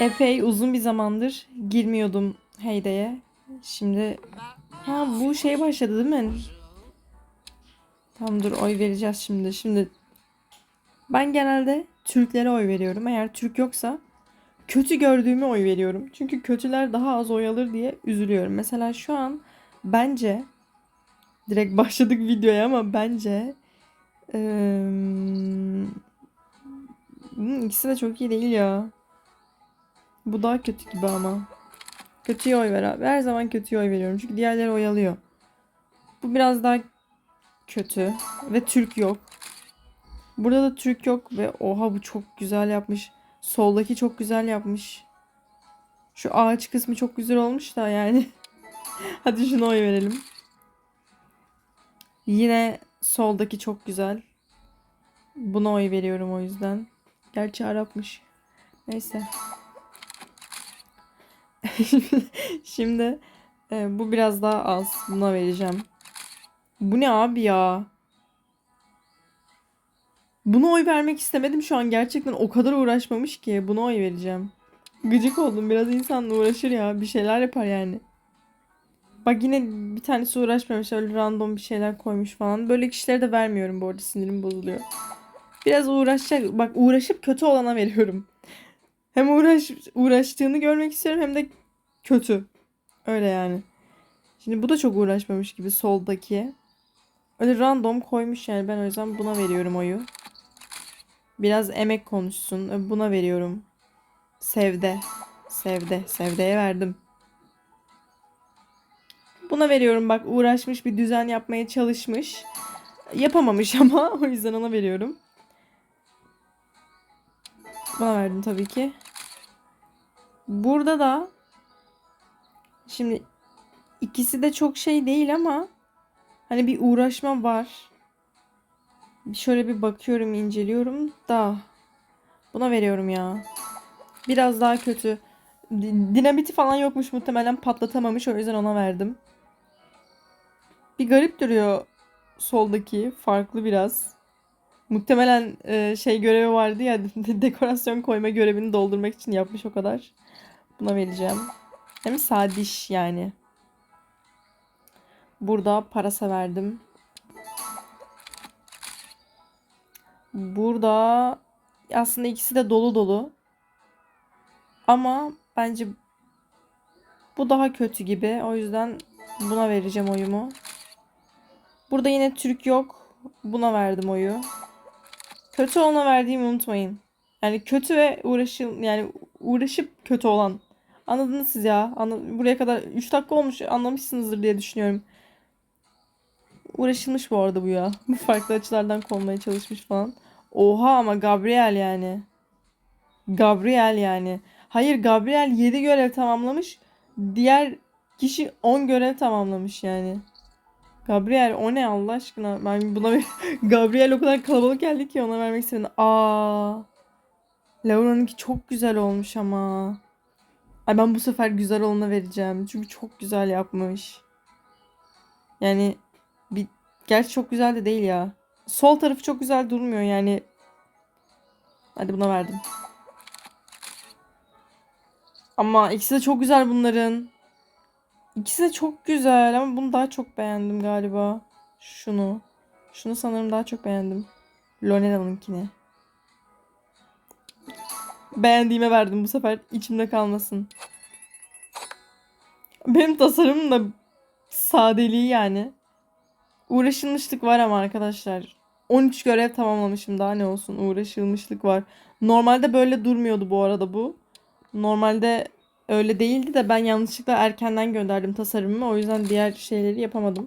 Epey uzun bir zamandır girmiyordum Heyde'ye. Şimdi ha bu şey başladı değil mi? Tamam dur oy vereceğiz şimdi. Şimdi ben genelde Türklere oy veriyorum. Eğer Türk yoksa kötü gördüğüme oy veriyorum. Çünkü kötüler daha az oy alır diye üzülüyorum. Mesela şu an bence direkt başladık videoya ama bence bunun ikisi de çok iyi değil ya. Bu daha kötü gibi ama. Kötüye oy ver abi. Her zaman kötüye oy veriyorum. Çünkü diğerleri oy alıyor. Bu biraz daha kötü. Ve Türk yok. Burada da Türk yok ve oha bu çok güzel yapmış. Soldaki çok güzel yapmış. Şu ağaç kısmı çok güzel olmuş da yani. Hadi şuna oy verelim. Yine soldaki çok güzel. Buna oy veriyorum o yüzden. Gerçi Arapmış. Neyse. Şimdi e, bu biraz daha az. Buna vereceğim. Bu ne abi ya? Buna oy vermek istemedim şu an. Gerçekten o kadar uğraşmamış ki. Buna oy vereceğim. Gıcık oldum. Biraz insan uğraşır ya. Bir şeyler yapar yani. Bak yine bir tanesi uğraşmamış. Öyle random bir şeyler koymuş falan. Böyle kişilere de vermiyorum bu arada. Sinirim bozuluyor. Biraz uğraşacak. Bak uğraşıp kötü olana veriyorum. Hem uğraş uğraştığını görmek istiyorum hem de kötü. Öyle yani. Şimdi bu da çok uğraşmamış gibi soldaki. Öyle random koymuş yani ben o yüzden buna veriyorum oyu. Biraz emek konuşsun. Buna veriyorum. Sevde. Sevde. Sevde'ye verdim. Buna veriyorum bak uğraşmış bir düzen yapmaya çalışmış. Yapamamış ama o yüzden ona veriyorum. Buna verdim tabii ki. Burada da şimdi ikisi de çok şey değil ama hani bir uğraşma var. Şöyle bir bakıyorum, inceliyorum da buna veriyorum ya. Biraz daha kötü. Di- Dinamiti falan yokmuş muhtemelen patlatamamış o yüzden ona verdim. Bir garip duruyor soldaki farklı biraz. Muhtemelen e, şey görevi vardı ya dekorasyon koyma görevini doldurmak için yapmış o kadar. Buna vereceğim. Hem sadiş yani. Burada parasa verdim. Burada aslında ikisi de dolu dolu. Ama bence bu daha kötü gibi. O yüzden buna vereceğim oyumu. Burada yine Türk yok. Buna verdim oyu. Kötü olana verdiğimi unutmayın. Yani kötü ve uğraşın yani uğraşıp kötü olan. Anladınız siz ya. Anla- Buraya kadar 3 dakika olmuş anlamışsınızdır diye düşünüyorum. Uğraşılmış bu arada bu ya. Bu farklı açılardan konmaya çalışmış falan. Oha ama Gabriel yani. Gabriel yani. Hayır Gabriel 7 görev tamamlamış. Diğer kişi 10 görev tamamlamış yani. Gabriel o ne Allah aşkına? Ben buna. Gabriel o kadar kalabalık geldi ki ona vermek istedim. Aa. Laura'nınki çok güzel olmuş ama. Ay ben bu sefer güzel olana vereceğim. Çünkü çok güzel yapmış. Yani bir gerçi çok güzel de değil ya. Sol tarafı çok güzel durmuyor yani. Hadi buna verdim. Ama ikisi de çok güzel bunların. İkisi de çok güzel ama bunu daha çok beğendim galiba. Şunu. Şunu sanırım daha çok beğendim. Lonela'nınkini. Beğendiğime verdim bu sefer. içimde kalmasın. Benim tasarımım da sadeliği yani. Uğraşılmışlık var ama arkadaşlar. 13 görev tamamlamışım daha ne olsun uğraşılmışlık var. Normalde böyle durmuyordu bu arada bu. Normalde öyle değildi de ben yanlışlıkla erkenden gönderdim tasarımımı. O yüzden diğer şeyleri yapamadım.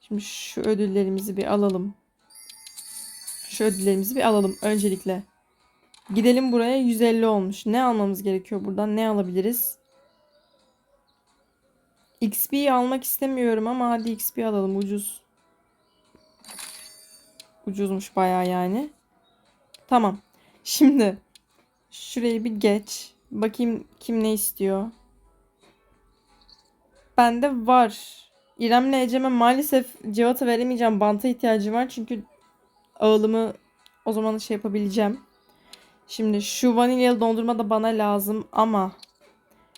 Şimdi şu ödüllerimizi bir alalım. Şu ödüllerimizi bir alalım öncelikle. Gidelim buraya 150 olmuş. Ne almamız gerekiyor buradan? Ne alabiliriz? XP almak istemiyorum ama hadi XP alalım ucuz. Ucuzmuş bayağı yani. Tamam. Şimdi şurayı bir geç. Bakayım kim ne istiyor. Bende var. İrem'le Ecem'e maalesef cevata veremeyeceğim. Banta ihtiyacım var çünkü ağılımı o zaman şey yapabileceğim. Şimdi şu vanilyalı dondurma da bana lazım ama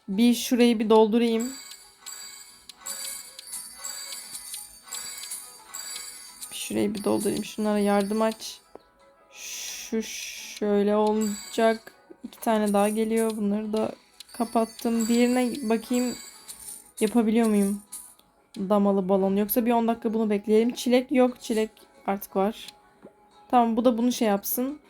bir şurayı bir doldurayım. Şurayı bir doldurayım. Şunlara yardım aç. Şu şöyle olacak. İki tane daha geliyor. Bunları da kapattım. Diğerine bakayım yapabiliyor muyum? Damalı balon. Yoksa bir 10 dakika bunu bekleyelim. Çilek yok. Çilek artık var. Tamam bu da bunu şey yapsın.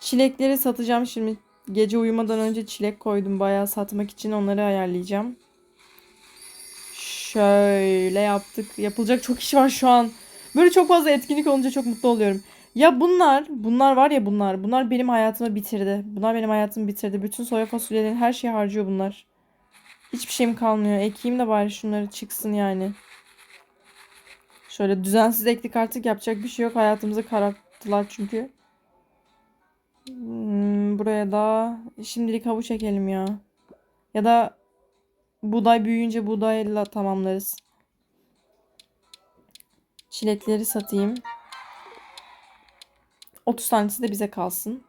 Çilekleri satacağım şimdi. Gece uyumadan önce çilek koydum bayağı satmak için onları ayarlayacağım. Şöyle yaptık. Yapılacak çok iş var şu an. Böyle çok fazla etkinlik olunca çok mutlu oluyorum. Ya bunlar, bunlar var ya bunlar. Bunlar benim hayatımı bitirdi. Bunlar benim hayatımı bitirdi. Bütün soya fasulyelerin her şeyi harcıyor bunlar. Hiçbir şeyim kalmıyor. Ekeyim de bari şunları çıksın yani. Şöyle düzensiz eklik artık yapacak bir şey yok. Hayatımızı kararttılar çünkü. Hmm, buraya da şimdilik havuç ekelim ya. Ya da buğday büyüyünce buğdayla tamamlarız. Çilekleri satayım. 30 tanesi de bize kalsın.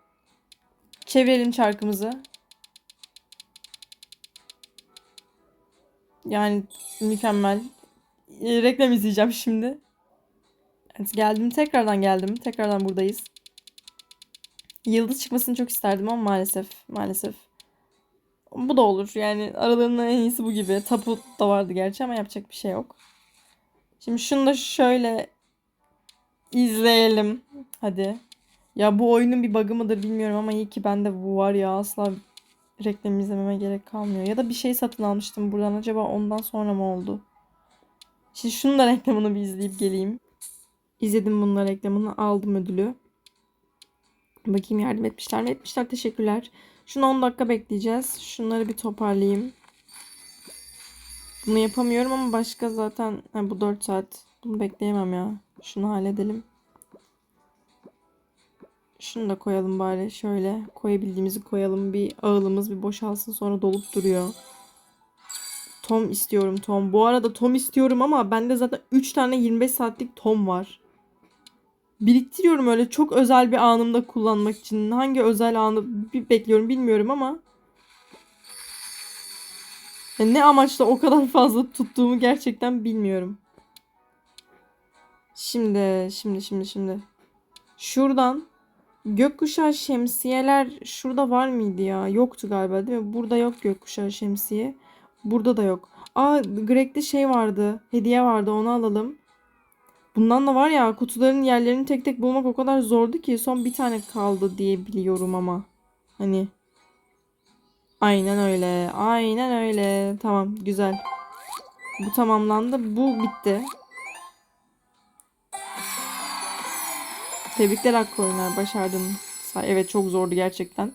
Çevirelim çarkımızı. Yani mükemmel. Reklam izleyeceğim şimdi. Geldim. Tekrardan geldim. Tekrardan buradayız. Yıldız çıkmasını çok isterdim ama maalesef. Maalesef. Bu da olur. Yani aralarından en iyisi bu gibi. Tapu da vardı gerçi ama yapacak bir şey yok. Şimdi şunu da şöyle izleyelim. Hadi. Ya bu oyunun bir bug'ı mıdır bilmiyorum ama iyi ki bende bu var ya. Asla reklam izlememe gerek kalmıyor. Ya da bir şey satın almıştım buradan. Acaba ondan sonra mı oldu? Şimdi şunun da reklamını bir izleyip geleyim. İzledim bunun reklamını. Aldım ödülü. Bakayım yardım etmişler mi? Etmişler. Teşekkürler. Şunu 10 dakika bekleyeceğiz. Şunları bir toparlayayım. Bunu yapamıyorum ama başka zaten ha, bu 4 saat. Bunu bekleyemem ya. Şunu halledelim. Şunu da koyalım bari. Şöyle koyabildiğimizi koyalım. Bir ağılımız bir boşalsın sonra dolup duruyor. Tom istiyorum Tom. Bu arada Tom istiyorum ama bende zaten 3 tane 25 saatlik Tom var. Biriktiriyorum öyle çok özel bir anımda kullanmak için. Hangi özel anı bir bekliyorum bilmiyorum ama. Yani ne amaçla o kadar fazla tuttuğumu gerçekten bilmiyorum. Şimdi, şimdi, şimdi, şimdi. Şuradan gökkuşağı şemsiyeler şurada var mıydı ya? Yoktu galiba değil mi? Burada yok gökkuşağı şemsiye. Burada da yok. Aa Greg'de şey vardı. Hediye vardı onu alalım. Bundan da var ya kutuların yerlerini tek tek bulmak o kadar zordu ki son bir tane kaldı diye biliyorum ama. Hani. Aynen öyle. Aynen öyle. Tamam güzel. Bu tamamlandı. Bu bitti. Tebrikler Akkoyunlar. Başardın. Evet çok zordu gerçekten.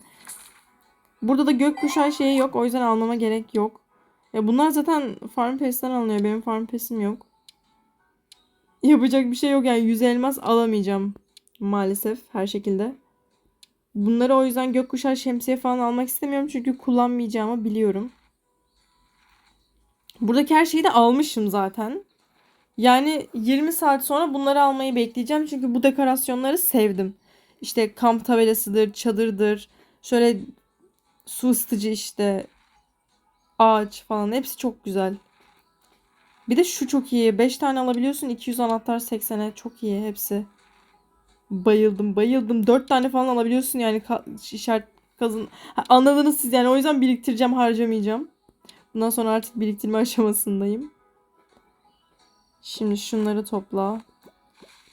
Burada da gökkuşağı şeyi yok. O yüzden almama gerek yok. Ya bunlar zaten Farm Pass'ten alınıyor. Benim Farm Pass'im yok. Yapacak bir şey yok yani 100 elmas alamayacağım. Maalesef her şekilde. Bunları o yüzden gökkuşağı şemsiye falan almak istemiyorum. Çünkü kullanmayacağımı biliyorum. Buradaki her şeyi de almışım zaten. Yani 20 saat sonra bunları almayı bekleyeceğim. Çünkü bu dekorasyonları sevdim. İşte kamp tabelasıdır, çadırdır. Şöyle su ısıtıcı işte ağaç falan hepsi çok güzel. Bir de şu çok iyi. 5 tane alabiliyorsun. 200 anahtar 80'e. Çok iyi hepsi. Bayıldım bayıldım. 4 tane falan alabiliyorsun yani ka- işaret kazın. Ha, anladınız siz yani o yüzden biriktireceğim harcamayacağım. Bundan sonra artık biriktirme aşamasındayım. Şimdi şunları topla.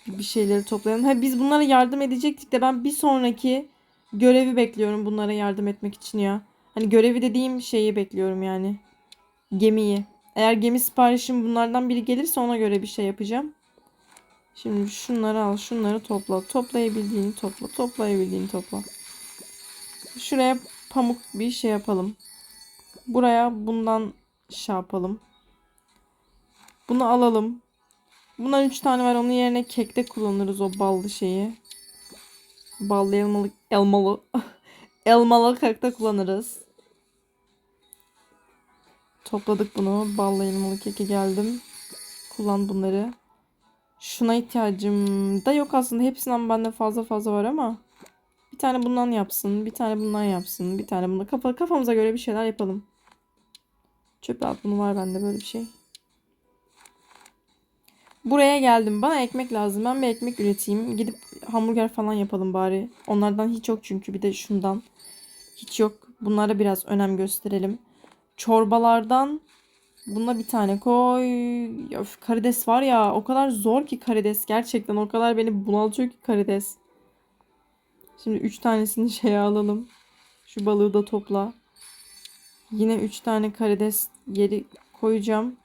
Bir şeyleri toplayalım. Ha, biz bunlara yardım edecektik de ben bir sonraki görevi bekliyorum bunlara yardım etmek için ya. Hani görevi dediğim şeyi bekliyorum yani. Gemiyi. Eğer gemi siparişim bunlardan biri gelirse ona göre bir şey yapacağım. Şimdi şunları al, şunları topla. Toplayabildiğini topla, toplayabildiğini topla. Şuraya pamuk bir şey yapalım. Buraya bundan şey yapalım. Bunu alalım. Bundan 3 tane var. Onun yerine kekte kullanırız o ballı şeyi. Ballı elmalı elmalı elmalı kekte kullanırız. Topladık bunu. Ballı elmalı keke geldim. Kullan bunları. Şuna ihtiyacım da yok aslında. Hepsinden bende fazla fazla var ama Bir tane bundan yapsın. Bir tane bundan yapsın. Bir tane bundan. Kafa, kafamıza göre bir şeyler yapalım. Çöpe at bunu var bende böyle bir şey. Buraya geldim. Bana ekmek lazım. Ben bir ekmek üreteyim. Gidip hamburger falan yapalım bari. Onlardan hiç yok çünkü. Bir de şundan. Hiç yok. Bunlara biraz önem gösterelim. Çorbalardan buna bir tane koy. Üf, karides var ya. O kadar zor ki karides. Gerçekten o kadar beni bunaltıyor ki karides. Şimdi 3 tanesini şeye alalım. Şu balığı da topla. Yine 3 tane karides yeri koyacağım.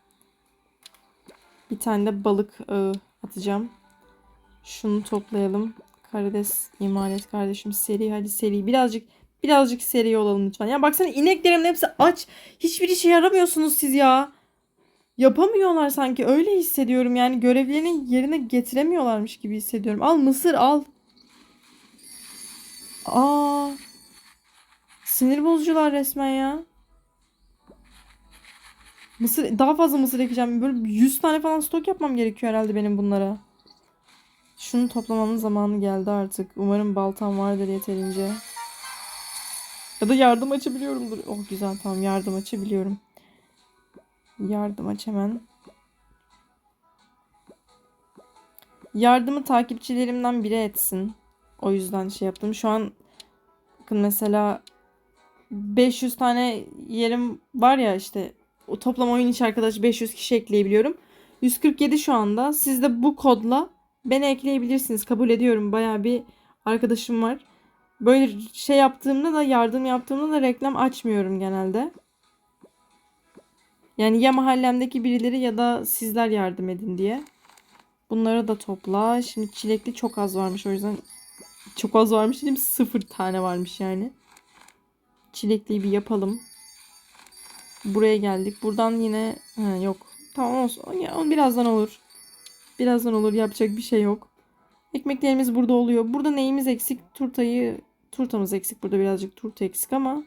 Bir tane de balık ağı atacağım. Şunu toplayalım. Karides imal et kardeşim. Seri hadi seri. Birazcık birazcık seri olalım lütfen. Ya baksana ineklerimin hepsi aç. Hiçbir işe yaramıyorsunuz siz ya. Yapamıyorlar sanki. Öyle hissediyorum yani. Görevlerini yerine getiremiyorlarmış gibi hissediyorum. Al mısır al. Aa. Sinir bozucular resmen ya. Mısır daha fazla mısır ekeceğim. Böyle 100 tane falan stok yapmam gerekiyor herhalde benim bunlara. Şunu toplamamın zamanı geldi artık. Umarım baltam vardır yeterince. Ya da yardım açabiliyorumdur. Oh güzel tamam yardım açabiliyorum. Yardım aç hemen. Yardımı takipçilerimden biri etsin. O yüzden şey yaptım. Şu an bakın mesela 500 tane yerim var ya işte o toplam oyun içi arkadaş 500 kişi ekleyebiliyorum. 147 şu anda. Siz de bu kodla beni ekleyebilirsiniz. Kabul ediyorum. Baya bir arkadaşım var. Böyle şey yaptığımda da yardım yaptığımda da reklam açmıyorum genelde. Yani ya mahallemdeki birileri ya da sizler yardım edin diye. Bunları da topla. Şimdi çilekli çok az varmış o yüzden çok az varmış dedim sıfır tane varmış yani. Çilekliyi bir yapalım. Buraya geldik. Buradan yine ha, yok. Tamam olsun. Ya, o birazdan olur. Birazdan olur. Yapacak bir şey yok. Ekmeklerimiz burada oluyor. Burada neyimiz eksik? Turtayı turtamız eksik. Burada birazcık turta eksik ama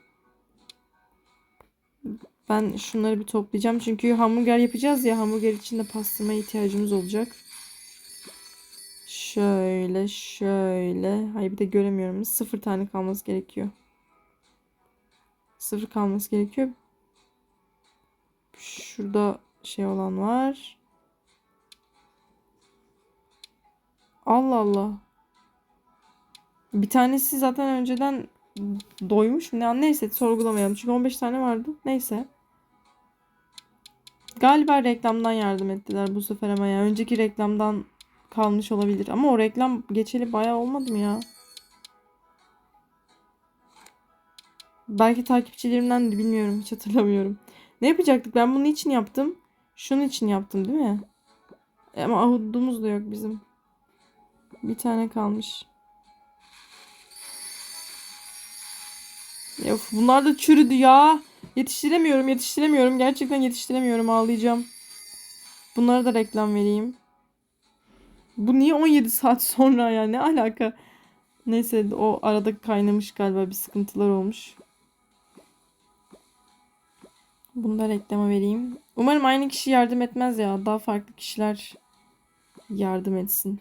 ben şunları bir toplayacağım. Çünkü hamburger yapacağız ya. Hamburger için de pastırmaya ihtiyacımız olacak. Şöyle şöyle. Hayır bir de göremiyorum. Sıfır tane kalması gerekiyor. Sıfır kalması gerekiyor. Şurada şey olan var. Allah Allah. Bir tanesi zaten önceden doymuş mu? Ne- Neyse sorgulamayalım. Çünkü 15 tane vardı. Neyse. Galiba reklamdan yardım ettiler bu sefer ama ya. Önceki reklamdan kalmış olabilir. Ama o reklam geçeli bayağı olmadı mı ya? Belki takipçilerimden de bilmiyorum. Hiç hatırlamıyorum. Ne yapacaktık? Ben bunun için yaptım. Şunun için yaptım değil mi? Ama ahudumuz da yok bizim. Bir tane kalmış. Of, bunlar da çürüdü ya. Yetiştiremiyorum, yetiştiremiyorum. Gerçekten yetiştiremiyorum. Ağlayacağım. Bunlara da reklam vereyim. Bu niye 17 saat sonra ya? Ne alaka? Neyse o arada kaynamış galiba bir sıkıntılar olmuş. Bunu da reklama vereyim. Umarım aynı kişi yardım etmez ya. Daha farklı kişiler yardım etsin.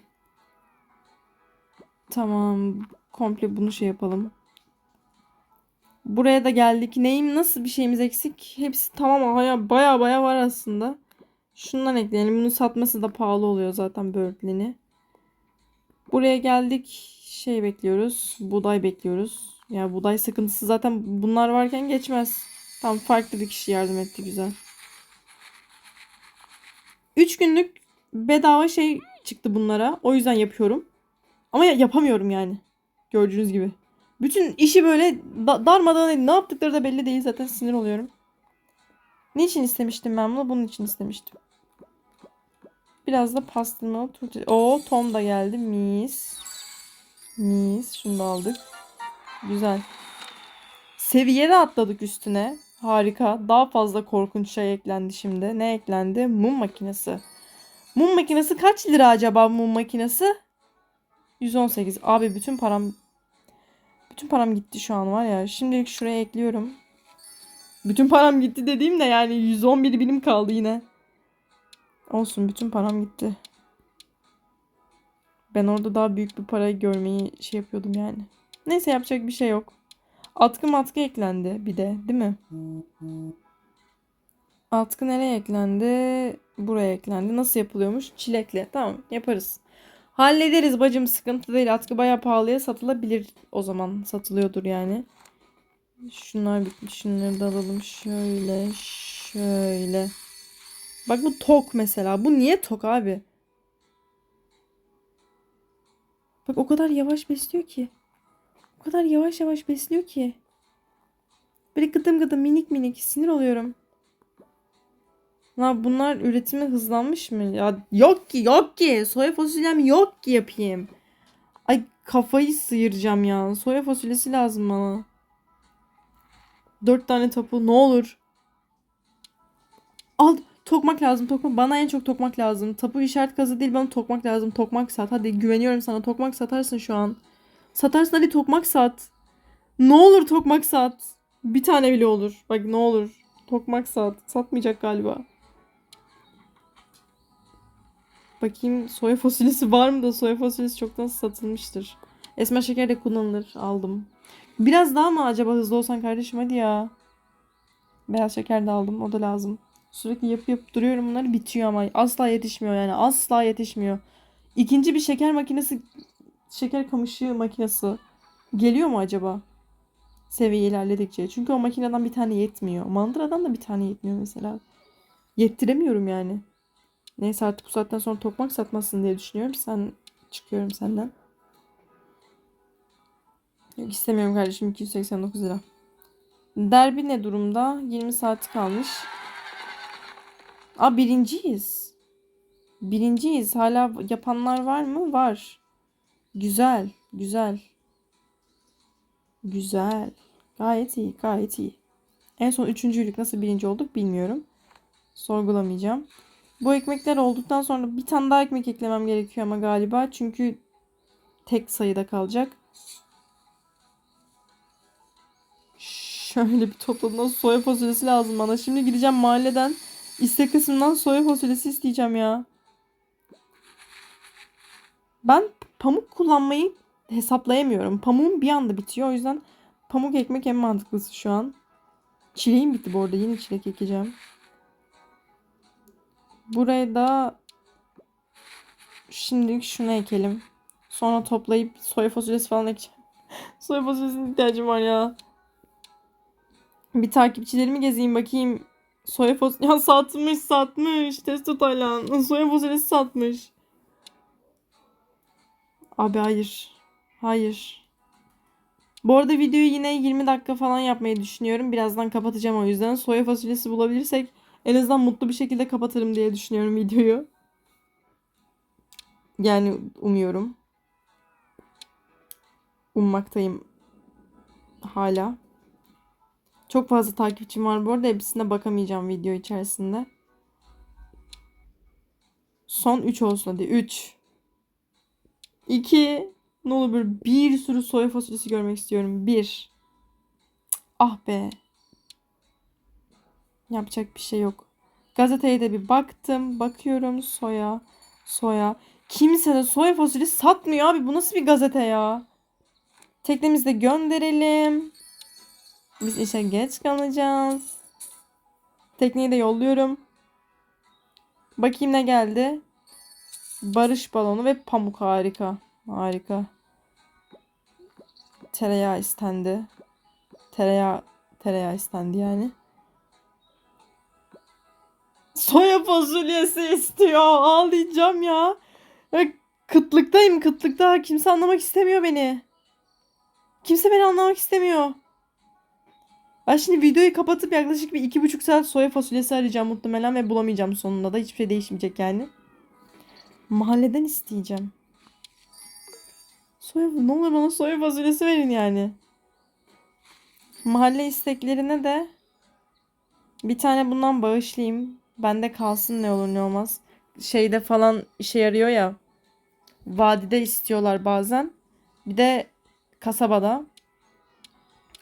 Tamam. Komple bunu şey yapalım. Buraya da geldik. Neyim nasıl bir şeyimiz eksik? Hepsi tamam. Baya baya baya var aslında. Şundan ekleyelim. Bunu satması da pahalı oluyor zaten böğürtleni. Buraya geldik. Şey bekliyoruz. Buğday bekliyoruz. Ya buğday sıkıntısı zaten bunlar varken geçmez. Tam farklı bir kişi yardım etti güzel. 3 günlük bedava şey çıktı bunlara. O yüzden yapıyorum. Ama ya- yapamıyorum yani. Gördüğünüz gibi. Bütün işi böyle da- darmadan ne yaptıkları da belli değil zaten sinir oluyorum. Niçin istemiştim ben bunu? Bunun için istemiştim. Biraz da pastırmalı turta. Oo Tom da geldi. Mis. Mis. Şunu da aldık. Güzel. Seviye de atladık üstüne. Harika. Daha fazla korkunç şey eklendi şimdi. Ne eklendi? Mum makinesi. Mum makinesi kaç lira acaba mum makinesi? 118. Abi bütün param bütün param gitti şu an var ya. Şimdilik şuraya ekliyorum. Bütün param gitti dediğim de yani 111 birim kaldı yine. Olsun bütün param gitti. Ben orada daha büyük bir parayı görmeyi şey yapıyordum yani. Neyse yapacak bir şey yok. Atkı matkı eklendi bir de değil mi? Atkı nereye eklendi? Buraya eklendi. Nasıl yapılıyormuş? Çilekle. Tamam yaparız. Hallederiz bacım sıkıntı değil. Atkı bayağı pahalıya satılabilir o zaman. Satılıyordur yani. Şunlar bitmiş. Şunları da alalım. Şöyle. Şöyle. Bak bu tok mesela. Bu niye tok abi? Bak o kadar yavaş besliyor ki. O kadar yavaş yavaş besliyor ki. Böyle gıdım gıdım minik minik sinir oluyorum. La bunlar üretimi hızlanmış mı? Ya yok ki yok ki. Soya fasulyem yok ki yapayım. Ay kafayı sıyıracağım ya. Soya fasulyesi lazım bana. Dört tane tapu ne olur. Al tokmak lazım tokmak. Bana en çok tokmak lazım. Tapu işaret kazı değil bana tokmak lazım. Tokmak sat. Hadi güveniyorum sana. Tokmak satarsın şu an. Satarsın hadi tokmak sat. Ne olur tokmak sat. Bir tane bile olur. Bak ne olur. Tokmak sat. Satmayacak galiba. Bakayım soya fasulyesi var mı da soya fasulyesi çoktan satılmıştır. Esmer şeker de kullanılır. Aldım. Biraz daha mı acaba hızlı olsan kardeşim hadi ya. Beyaz şeker de aldım. O da lazım. Sürekli yapıp yapıp duruyorum bunları bitiyor ama asla yetişmiyor yani. Asla yetişmiyor. İkinci bir şeker makinesi şeker kamışı makinesi geliyor mu acaba? Seviye ilerledikçe. Çünkü o makineden bir tane yetmiyor. Mandıradan da bir tane yetmiyor mesela. Yettiremiyorum yani. Neyse artık bu saatten sonra tokmak satmazsın diye düşünüyorum. Sen çıkıyorum senden. Yok istemiyorum kardeşim 289 lira. Derbi ne durumda? 20 saati kalmış. Aa birinciyiz. Birinciyiz. Hala yapanlar var mı? Var. Güzel. Güzel. Güzel. Gayet iyi. Gayet iyi. En son üçüncülük nasıl birinci olduk bilmiyorum. Sorgulamayacağım. Bu ekmekler olduktan sonra bir tane daha ekmek eklemem gerekiyor ama galiba. Çünkü tek sayıda kalacak. Şöyle bir topladım. Soya fasulyesi lazım bana. Şimdi gideceğim mahalleden istek kısmından soya fasulyesi isteyeceğim ya. Ben pamuk kullanmayı hesaplayamıyorum. Pamuğum bir anda bitiyor. O yüzden pamuk ekmek en mantıklısı şu an. Çileğim bitti bu arada. Yeni çilek ekeceğim. Buraya da şimdilik şunu ekelim. Sonra toplayıp soya fasulyesi falan ekeceğim. soya fasulyesine ihtiyacım var ya. Bir takipçilerimi gezeyim bakayım. Soya fasulyesi... Ya satmış satmış. Testo Taylan. Soya fasulyesi satmış. Abi hayır. Hayır. Bu arada videoyu yine 20 dakika falan yapmayı düşünüyorum. Birazdan kapatacağım o yüzden. Soya fasulyesi bulabilirsek en azından mutlu bir şekilde kapatırım diye düşünüyorum videoyu. Yani umuyorum. Ummaktayım hala. Çok fazla takipçim var bu arada. Hepsine bakamayacağım video içerisinde. Son 3 olsun hadi. 3 2 Ne olur böyle bir sürü soya fasulyesi görmek istiyorum. 1 Ah be. Yapacak bir şey yok. Gazeteye de bir baktım. Bakıyorum soya. Soya. Kimse de soya fasulyesi satmıyor abi. Bu nasıl bir gazete ya? Teknemizde gönderelim. Biz işe geç kalacağız. Tekneyi de yolluyorum. Bakayım ne geldi. Barış balonu ve pamuk harika. Harika. Tereyağı istendi. Tereyağı tereyağı istendi yani. Soya fasulyesi istiyor. Ağlayacağım ya. ya. Kıtlıktayım kıtlıkta. Kimse anlamak istemiyor beni. Kimse beni anlamak istemiyor. Ben şimdi videoyu kapatıp yaklaşık bir iki buçuk saat soya fasulyesi arayacağım muhtemelen ve bulamayacağım sonunda da. Hiçbir şey değişmeyecek yani. Mahalleden isteyeceğim. Soya, ne olur bana soya fasulyesi verin yani. Mahalle isteklerine de bir tane bundan bağışlayayım. Bende kalsın ne olur ne olmaz. Şeyde falan işe yarıyor ya. Vadide istiyorlar bazen. Bir de kasabada.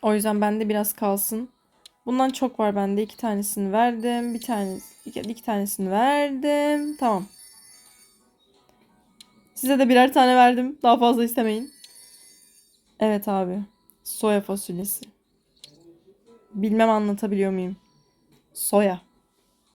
O yüzden bende biraz kalsın. Bundan çok var bende. iki tanesini verdim. Bir tanesi, iki, iki tanesini verdim. Tamam. Size de birer tane verdim. Daha fazla istemeyin. Evet abi. Soya fasulyesi. Bilmem anlatabiliyor muyum? Soya.